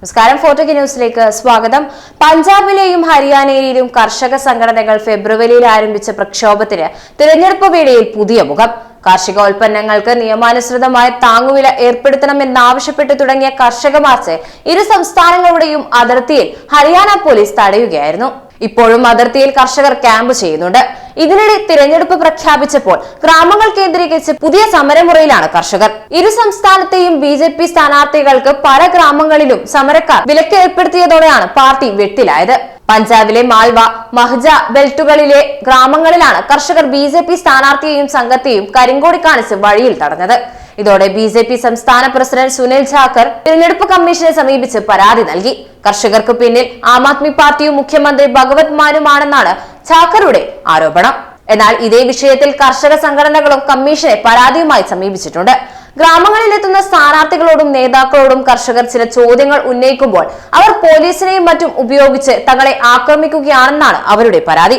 നമസ്കാരം. ഫോർട്ടക് ന്യൂസിലേക്ക് സ്വാഗതം. പഞ്ചാബിലെയും ഹരിയാനയിലെയും കർഷക സംഘടനകൾ ഫെബ്രുവരിയിൽ ആരംഭിച്ച പ്രക്ഷോഭത്തിന് തിരഞ്ഞെടുപ്പ് വേളയിൽ പുതിയ മുഖം. കാർഷികോൽപ്പന്നങ്ങൾക്ക് നിയമാനുസൃതമായ താങ്ങുവില ഏർപ്പെടുത്തണമെന്നാവശ്യപ്പെട്ട് തുടങ്ങിയ കർഷക മാർച്ച് ഇരു സംസ്ഥാനങ്ങളുടെയും അതിർത്തിയിൽ ഹരിയാന പോലീസ് തടയുകയായിരുന്നു. ഇപ്പോഴും അതിർത്തിയിൽ കർഷകർ ക്യാമ്പ് ചെയ്യുന്നുണ്ട്. ഇതിനിടെ തിരഞ്ഞെടുപ്പ് പ്രഖ്യാപിച്ചപ്പോൾ ഗ്രാമങ്ങൾ കേന്ദ്രീകരിച്ച് പുതിയ സമരമുറയിലാണ് കർഷകർ. ഇരു സംസ്ഥാനത്തെയും ബി ജെ പി സ്ഥാനാർത്ഥികൾക്ക് പല ഗ്രാമങ്ങളിലും സമരക്കാർ വിലക്ക് ഏർപ്പെടുത്തിയതോടെയാണ് പാർട്ടി വെട്ടിലായത്. പഞ്ചാബിലെ മാൽവ മഹ്ജ ബെൽറ്റുകളിലെ ഗ്രാമങ്ങളിലാണ് കർഷകർ ബി ജെ പി സ്ഥാനാർത്ഥിയെയും സംഘത്തെയും കരിങ്കോടി കാണിച്ച് വഴിയിൽ തടഞ്ഞത്. ഇതോടെ ബി ജെ പി സംസ്ഥാന പ്രസിഡന്റ് സുനിൽ ജാക്കർ തിരഞ്ഞെടുപ്പ് കമ്മീഷനെ സമീപിച്ച് പരാതി നൽകി. കർഷകർക്ക് പിന്നിൽ ആം ആദ്മി പാർട്ടിയും മുഖ്യമന്ത്രി ഭഗവത് മാനുമാണെന്നാണ് ചാക്കറുടെ ആരോപണം. എന്നാൽ ഇതേ വിഷയത്തിൽ കർഷക സംഘടനകളും കമ്മീഷനെ പരാതിയുമായി സമീപിച്ചിട്ടുണ്ട്. ഗ്രാമങ്ങളിലെത്തുന്ന സ്ഥാനാർത്ഥികളോടും നേതാക്കളോടും കർഷകർ ചില ചോദ്യങ്ങൾ ഉന്നയിക്കുമ്പോൾ അവർ പോലീസിനെയും മറ്റും ഉപയോഗിച്ച് തങ്ങളെ ആക്രമിക്കുകയാണെന്നാണ് അവരുടെ പരാതി.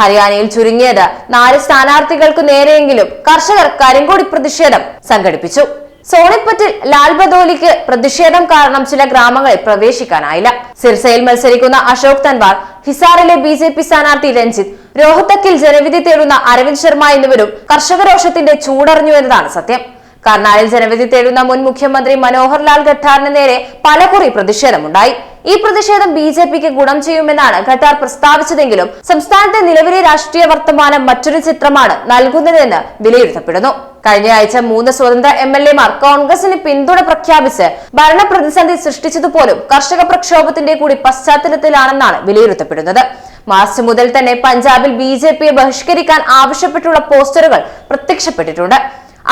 ഹരിയാനയിൽ ചുരുങ്ങിയത് നാല് സ്ഥാനാർത്ഥികൾക്ക് നേരെയെങ്കിലും കർഷകർ കരിങ്കോടി പ്രതിഷേധം സംഘടിപ്പിച്ചു. സോണിപ്പറ്റിൽ ലാൽ ബദോലിക്ക് പ്രതിഷേധം കാരണം ചില ഗ്രാമങ്ങളിൽ പ്രവേശിക്കാനായില്ല. സിർസയിൽ മത്സരിക്കുന്ന അശോക് തൻവാർ ഹിസാറിലെ ബി ജെ പി സ്ഥാനാർത്ഥി രഞ്ജിത്ത് രോഹത്തക്കിൽ ജനവിധി തേടുന്ന അരവിന്ദ് ശർമ്മ എന്നിവരും കർഷക രോഷത്തിന്റെ ചൂടറിഞ്ഞു എന്നതാണ് സത്യം. കർണാലിൽ ജനവിധി തേടുന്ന മുൻ മുഖ്യമന്ത്രി മനോഹർ ലാൽ ഖട്ടാറിന് നേരെ പലകുറി പ്രതിഷേധമുണ്ടായി. ഈ പ്രതിഷേധം ബി ജെ പിക്ക് ഗുണം ചെയ്യുമെന്നാണ് ഖട്ടാർ പ്രസ്താവിച്ചതെങ്കിലും സംസ്ഥാനത്തെ നിലവിലെ രാഷ്ട്രീയ വർത്തമാനം മറ്റൊരു ചിത്രമാണ് നൽകുന്നതെന്ന് വിലയിരുത്തപ്പെടുന്നു. കഴിഞ്ഞ ആഴ്ച മൂന്ന് സ്വതന്ത്ര എം എൽ എമാർ കോൺഗ്രസിന് പിന്തുണ പ്രഖ്യാപിച്ച് ഭരണ പ്രതിസന്ധി സൃഷ്ടിച്ചതുപോലും കർഷക പ്രക്ഷോഭത്തിന്റെ കൂടി പശ്ചാത്തലത്തിലാണെന്നാണ് വിലയിരുത്തപ്പെടുന്നത്. മാർച്ച് മുതൽ തന്നെ പഞ്ചാബിൽ ബി ജെ പിയെ ബഹിഷ്കരിക്കാൻ ആവശ്യപ്പെട്ടുള്ള പോസ്റ്ററുകൾ പ്രത്യക്ഷപ്പെട്ടിട്ടുണ്ട്.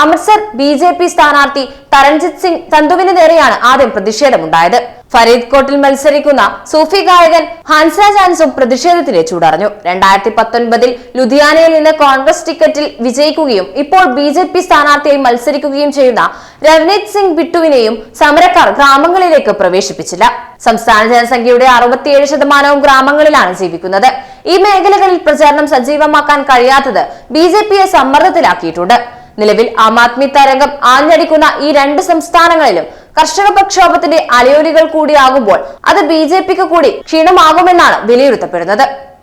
അമൃത്സർ ബി ജെ പി സ്ഥാനാർത്ഥി തരൺജിത് സിംഗ് സന്ധുവിന് നേരെയാണ് ആദ്യം പ്രതിഷേധമുണ്ടായത്. ഫരീദ് കോട്ടിൽ മത്സരിക്കുന്ന സൂഫി ഗായകൻ ഹൻസ്രാജ് ജാൻസും പ്രതിഷേധത്തിന് ചൂടറിഞ്ഞു. രണ്ടായിരത്തി പത്തൊൻപതിൽ ലുധിയാനയിൽ നിന്ന് കോൺഗ്രസ് ടിക്കറ്റിൽ വിജയിക്കുകയും ഇപ്പോൾ ബി ജെ പി സ്ഥാനാർത്ഥിയായി മത്സരിക്കുകയും ചെയ്യുന്ന രവനീത് സിംഗ് ബിട്ടുവിനെയും സമരക്കാർ ഗ്രാമങ്ങളിലേക്ക് പ്രവേശിപ്പിച്ചില്ല. സംസ്ഥാന ജനസംഖ്യയുടെ അറുപത്തിയേഴ് ശതമാനവും ഗ്രാമങ്ങളിലാണ് ജീവിക്കുന്നത്. ഈ മേഖലകളിൽ പ്രചാരണം സജീവമാക്കാൻ കഴിയാത്തത് ബി ജെ പിയെ സമ്മർദ്ദത്തിലാക്കിയിട്ടുണ്ട്. നിലവിൽ ആം ആദ്മി തരംഗം ആഞ്ഞടിക്കുന്ന ഈ രണ്ട് സംസ്ഥാനങ്ങളിലും കർഷക പ്രക്ഷോഭത്തിന്റെ അലയൊലികൾ കൂടിയാകുമ്പോൾ അത് ബി ജെ പിക്ക് കൂടി ക്ഷീണമാകുമെന്നാണ് വിലയിരുത്തപ്പെടുന്നത്.